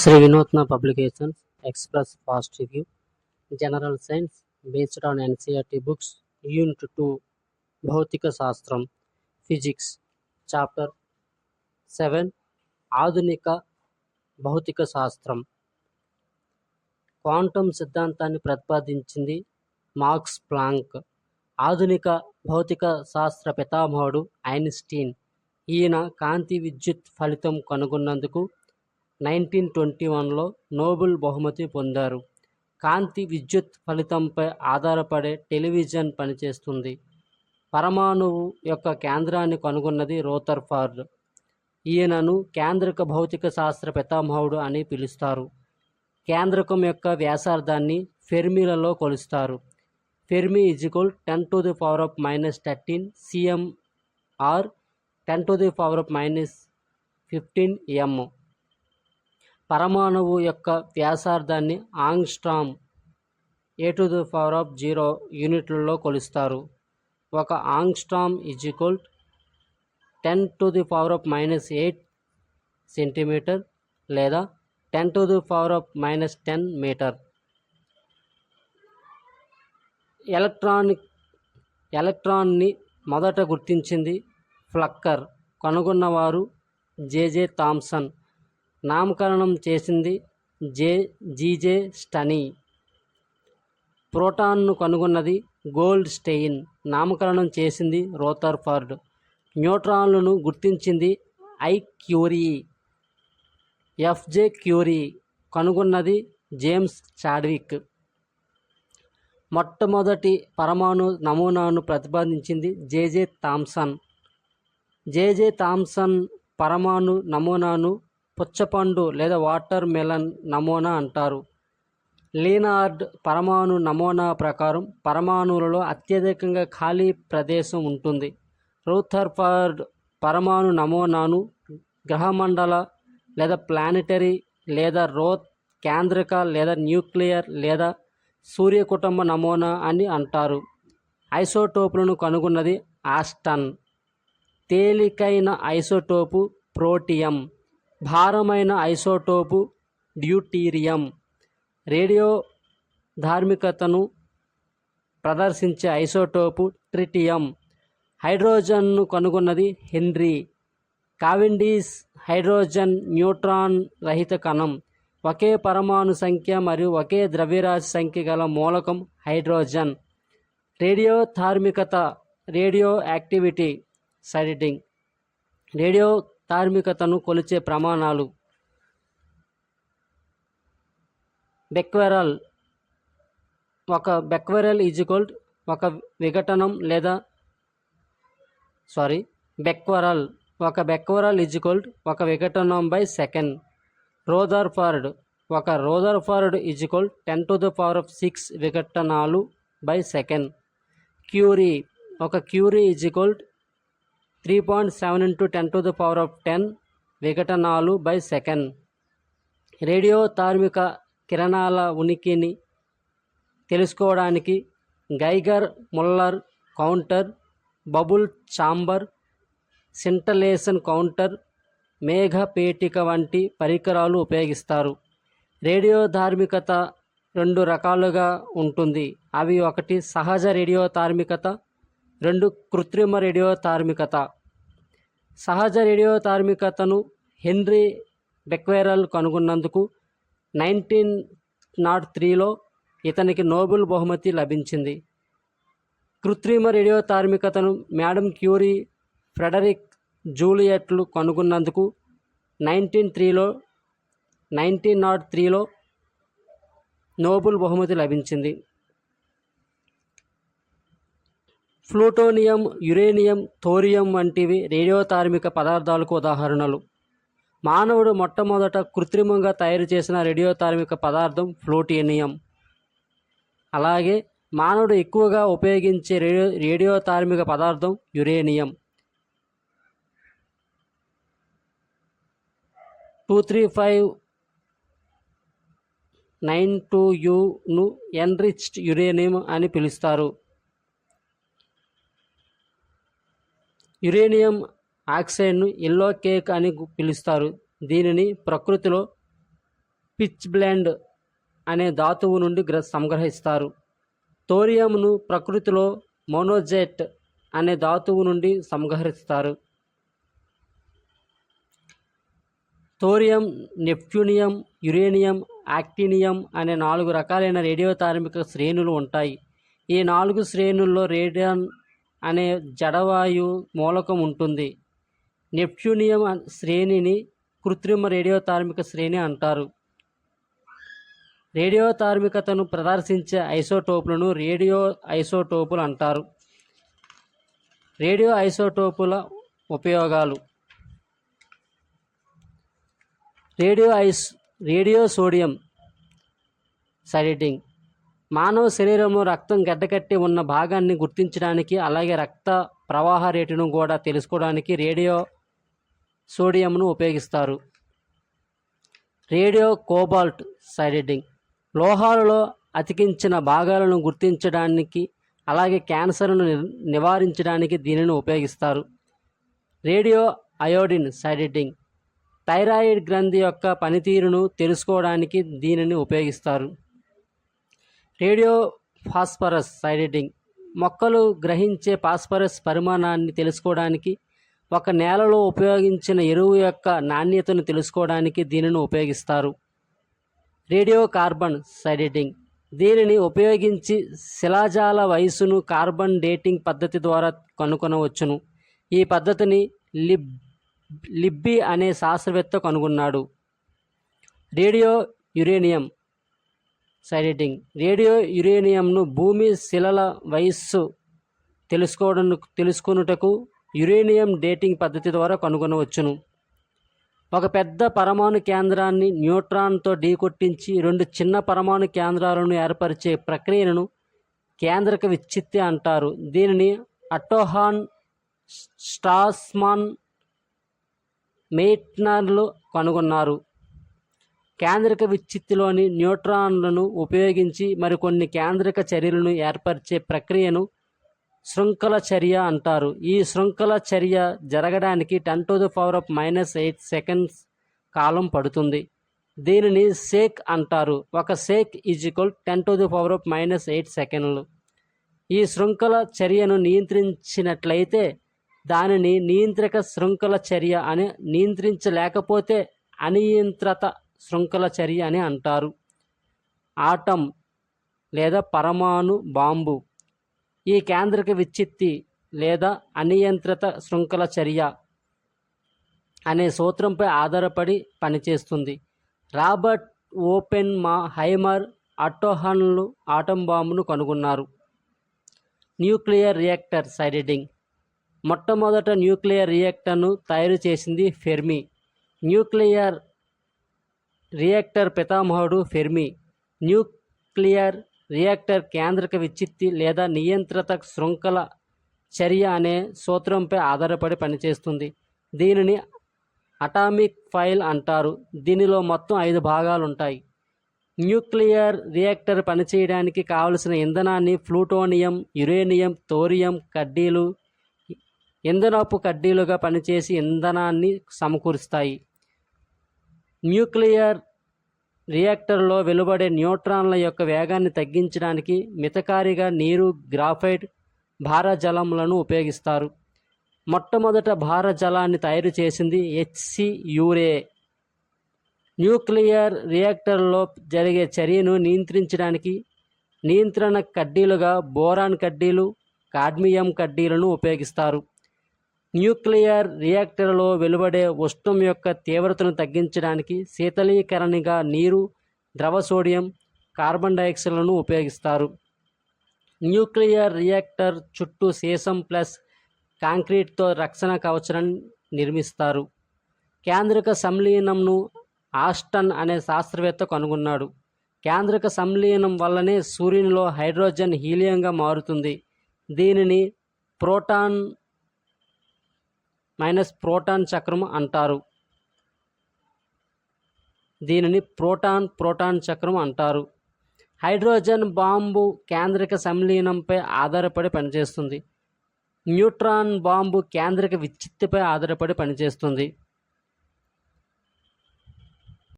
Shri Vinutna publications express fast review general science based on NCERT books unit two భౌతిక శాస్త్రం physics chapter seven ఆధునిక భౌతిక శాస్త్రం. Quantum సిద్ధాంతాన్ని ప్రతిపాదించింది మార్క్స్ ప్లాంక్. ఆధునిక భౌతిక శాస్త్ర పితామహుడు ఐన్స్టీన్. ఈయన కాంతి విద్యుత్ ఫలితం కనుగొన్నందుకు నైన్టీన్ ట్వంటీ వన్లో నోబెల్ బహుమతి పొందారు. కాంతి విద్యుత్ ఫలితంపై ఆధారపడే టెలివిజన్ పనిచేస్తుంది. పరమాణువు యొక్క కేంద్రాన్ని కనుగొన్నది రోథర్ఫర్డ్ ఈయనను కేంద్రక భౌతిక శాస్త్ర పితామహుడు అని పిలుస్తారు. కేంద్రకం యొక్క వ్యాసార్థాన్ని ఫెర్మిలలో కొలుస్తారు. Fermi equal ten to the power of minus thirteen CM or ten to the power of minus fifteen M. పరమాణువు యొక్క వ్యాసార్థాన్ని angstrom A to the power of zero యూనిట్లలో కొలుస్తారు. ఒక angstrom is equal ten to the power of minus eight centimetre లేదా ten to the power of minus ten metre. Electronic ఎలక్ట్రాన్ని మొదట గుర్తించింది ఫ్లక్కర్. కనుగొన్నవారు J J Thomson. నామకరణం చేసింది జే జీజే స్టనీ. ప్రోటాన్ను కనుగొన్నది గోల్డ్ స్టెయిన్. నామకరణం చేసింది రోథర్ఫర్డ్ న్యూట్రాన్లను గుర్తించింది ఐ క్యూరీ ఎఫ్జే క్యూరీ. కనుగొన్నది జేమ్స్ చాడ్విక్. మొట్టమొదటి పరమాణు నమూనాను ప్రతిపాదించింది జేజే థామ్సన్. జేజే థామ్సన్ పరమాణు నమూనాను పుచ్చపండు లేదా వాటర్ మెలన్ నమూనా అంటారు. లీనార్డ్ పరమాణు నమూనా ప్రకారం పరమాణువులలో అత్యధికంగా ఖాళీ ప్రదేశం ఉంటుంది. రూథర్ఫర్డ్ పరమాణు నమూనాను గ్రహమండల లేదా ప్లానెటరీ లేదా రోత్ కేంద్రిక లేదా న్యూక్లియర్ లేదా సూర్య కుటుంబ నమూనా అని అంటారు. ఐసోటోపులను కనుగొన్నది ఆస్టన్. తేలికైన ఐసోటోపు ప్రోటియం. భారమైన ఐసోటోపు డ్యూటీరియం రేడియో ధార్మికతను ప్రదర్శించే ఐసోటోపు ట్రిటియం హైడ్రోజన్ను కనుగొన్నది హెన్రీ. కావిండీస్ హైడ్రోజన్ న్యూట్రాన్ రహిత కణం. ఒకే పరమాణు సంఖ్య మరియు ఒకే ద్రవ్యరాశి సంఖ్య గల మూలకం hydrogen. Radio ధార్మికత radio activity side heading radio ధార్మికతను కొలిచే ప్రమాణాలు. బెక్వెరల్ ఒక బెక్వెరల్ ఈజ్వల్ ఒక విఘటనం లేదా సారీ బెక్వరల్ ఒక బెక్వరల్ ఈజ్వల్ ఒక విఘటనం బై సెకండ్. రోదర్ఫర్డ్ ఒక rutherford equal ten to the power of six విఘటనాలు by second. Curie ఒక curie equal three point seven into ten to the power of ten విఘటనాలు by second radio ధార్మిక కిరణాల ఉనికిని తెలుసుకోవడానికి Geiger Muller counter bubble chamber scintillation counter మేఘపేటిక వంటి పరికరాలు ఉపయోగిస్తారు. Radio ధార్మికత రెండు రకాలుగా ఉంటుంది. అవి ఒకటి సహజ రేడియో ధార్మికత రెండు కృత్రిమ రేడియో తార్మికత. సహజ రేడియో తార్మికతను హెన్రీ బెక్వేరల్ కనుగొన్నందుకు నైన్టీన్ నాట్ త్రీలో ఇతనికి నోబెల్ బహుమతి లభించింది. కృత్రిమ రేడియో ధార్మికతను మేడం క్యూరీ ఫ్రెడరిక్ జూలియట్లు కనుగొన్నందుకు నైన్టీన్ త్రీలో నైన్టీన్ నాట్ త్రీలో నోబెల్ బహుమతి లభించింది. ప్లూటోనియం యురేనియం థోరియం వంటివి రేడియోధార్మిక పదార్థాలకు ఉదాహరణలు. మానవుడు మొట్టమొదట కృత్రిమంగా తయారు చేసిన రేడియోధార్మిక పదార్థం ప్లూటోనియం. అలాగే మానవుడు ఎక్కువగా ఉపయోగించే రేడియో రేడియోధార్మిక పదార్థం uranium. Two three five nine two యును enriched uranium అని పిలుస్తారు. యురేనియం ఆక్సైడ్ను ఎల్లో కేక్ అని పిలుస్తారు. దీనిని ప్రకృతిలో పిచ్ బ్లాండ్ అనే ధాతువు నుండి గ్ర సంగ్రహిస్తారు. తోరియంను ప్రకృతిలో మోనోజెట్ అనే ధాతువు నుండి సంగ్రహిస్తారు. థోరియం నెప్ట్యూనియం యురేనియం యాక్టినియం అనే నాలుగు రకాలైన రేడియోధార్మిక శ్రేణులు ఉంటాయి. ఈ నాలుగు శ్రేణుల్లో రేడియాన్ అనే జడవాయు మూలకం ఉంటుంది. నెప్ట్యూనియం శ్రేణిని కృత్రిమ రేడియోధార్మిక శ్రేణి అంటారు. రేడియోధార్మికతను ప్రదర్శించే ఐసోటోపులను రేడియో ఐసోటోపులు అంటారు. రేడియో ఐసోటోపుల ఉపయోగాలు. రేడియో ఐస్ రేడియో సోడియం సైడింగ్ మానవ శరీరము రక్తం గడ్డకట్టి ఉన్న భాగాన్ని గుర్తించడానికి అలాగే రక్త ప్రవాహ రేటును కూడా తెలుసుకోవడానికి రేడియో సోడియంను ఉపయోగిస్తారు. రేడియో కోబాల్ట్ సైడిటింగ్ లోహాలలో అతికించిన భాగాలను గుర్తించడానికి అలాగే క్యాన్సర్ను ని- నివారించడానికి దీనిని ఉపయోగిస్తారు. రేడియో అయోడిన్ సైడిటింగ్ థైరాయిడ్ గ్రంథి యొక్క పనితీరును తెలుసుకోవడానికి దీనిని ఉపయోగిస్తారు. రేడియో ఫాస్ఫరస్ సైడెటింగ్ మొక్కలు గ్రహించే ఫాస్ఫరస్ పరిమాణాన్ని తెలుసుకోవడానికి ఒక నేలలో ఉపయోగించిన ఎరువు యొక్క నాణ్యతను తెలుసుకోవడానికి దీనిని ఉపయోగిస్తారు. రేడియో కార్బన్ సైడెటింగ్ దీనిని ఉపయోగించి శిలాజాల వయసును కార్బన్ డేటింగ్ పద్ధతి ద్వారా కనుగొనవచ్చును. ఈ పద్ధతిని లిబ్ లిబ్బీ అనే శాస్త్రవేత్త కనుగొన్నాడు. Radio uranium. Side heading radio యురేనియంను భూమి శిలల వయస్సు తెలుసుకోవడం తెలుసుకొనుటకు యురేనియం డేటింగ్ పద్ధతి ద్వారా కనుగొనవచ్చును. ఒక పెద్ద పరమాణు కేంద్రాన్ని న్యూట్రాన్తో ఢీకొట్టించి రెండు చిన్న పరమాణు కేంద్రాలను ఏర్పరిచే ప్రక్రియను కేంద్రక విచ్ఛిత్తి అంటారు. దీనిని అటోహాన్ స్టాస్మాన్ మేట్నర్లు కనుగొన్నారు. కేంద్రక విచ్చిత్తిలోని న్యూట్రాన్లను ఉపయోగించి మరికొన్ని కేంద్రక చర్యలను ఏర్పరిచే ప్రక్రియను శృంఖల చర్య అంటారు. ఈ శృంఖల చర్య జరగడానికి ten to the power of minus eight seconds కాలం పడుతుంది. దీనిని సేక్ అంటారు. ఒక shake is equal ten to the power of minus eight సెకండ్లు. ఈ శృంఖల చర్యను నియంత్రించినట్లయితే దానిని నియంత్రక శృంఖల చర్య అని నియంత్రించలేకపోతే అనియంత్రిత శృంఖల చర్య అని అంటారు. ఆటం లేదా పరమాణు బాంబు ఈ కేంద్రక విచ్ఛిత్తి లేదా అనియంత్రిత శృంఖల చర్య అనే సూత్రంపై ఆధారపడి పనిచేస్తుంది. రాబర్ట్ ఓపెన్ మా హైమర్ అటోహన్లు ఆటం బాంబును కనుగొన్నారు. Nuclear reactor side heading. మొట్టమొదట న్యూక్లియర్ రియాక్టర్ను తయారు చేసింది ఫెర్మి. న్యూక్లియర్ రియాక్టర్ పితామహుడు ఫెర్మి న్యూక్లియర్ రియాక్టర్ కేంద్రక విచ్ఛిత్తి లేదా నియంత్రిత శృంఖల చర్య అనే సూత్రంపై ఆధారపడి పనిచేస్తుంది. దీనిని అటామిక్ ఫైల్ అంటారు. దీనిలో మొత్తం ఐదు భాగాలు ఉంటాయి న్యూక్లియర్ రియాక్టర్ పనిచేయడానికి కావలసిన ఇంధనాన్ని ప్లూటోనియం యురేనియం థోరియం కడ్డీలు ఇంధనపు కడ్డీలుగా పనిచేసి ఇంధనాన్ని సమకూరుస్తాయి. న్యూక్లియర్ రియాక్టర్లో వెలువడే న్యూట్రాన్ల యొక్క వేగాన్ని తగ్గించడానికి మితకారిగా నీరు గ్రాఫైట్ భారజలములను ఉపయోగిస్తారు. మొట్టమొదట భారజలాన్ని తయారు చేసింది హెచ్సి యూరే న్యూక్లియర్ రియాక్టర్లో జరిగే చర్యను నియంత్రించడానికి నియంత్రణ కడ్డీలుగా బోరాన్ కడ్డీలు కాడ్మియం కడ్డీలను ఉపయోగిస్తారు. న్యూక్లియర్ రియాక్టర్లో వెలువడే ఉష్ణం యొక్క తీవ్రతను తగ్గించడానికి శీతలీకరణగా నీరు ద్రవ సోడియం కార్బన్ డైఆక్సైడ్లను ఉపయోగిస్తారు. న్యూక్లియర్ రియాక్టర్ చుట్టూ సీసం ప్లస్ కాంక్రీట్తో రక్షణ కవచాన్ని నిర్మిస్తారు. కేంద్రక సంలీనంను ఆస్టన్ అనే శాస్త్రవేత్త కనుగొన్నాడు. కేంద్రక సంలీనం వల్లనే సూర్యునిలో హైడ్రోజన్ హీలియంగా మారుతుంది. దీనిని ప్రోటాన్ మైనస్ ప్రోటాన్ చక్రం అంటారు. దీనిని ప్రోటాన్ ప్రోటాన్ చక్రం అంటారు. హైడ్రోజన్ బాంబు కేంద్రక సంలీనంపై ఆధారపడి పనిచేస్తుంది. న్యూట్రాన్ బాంబు కేంద్రక విచ్ఛిత్తిపై ఆధారపడి పనిచేస్తుంది.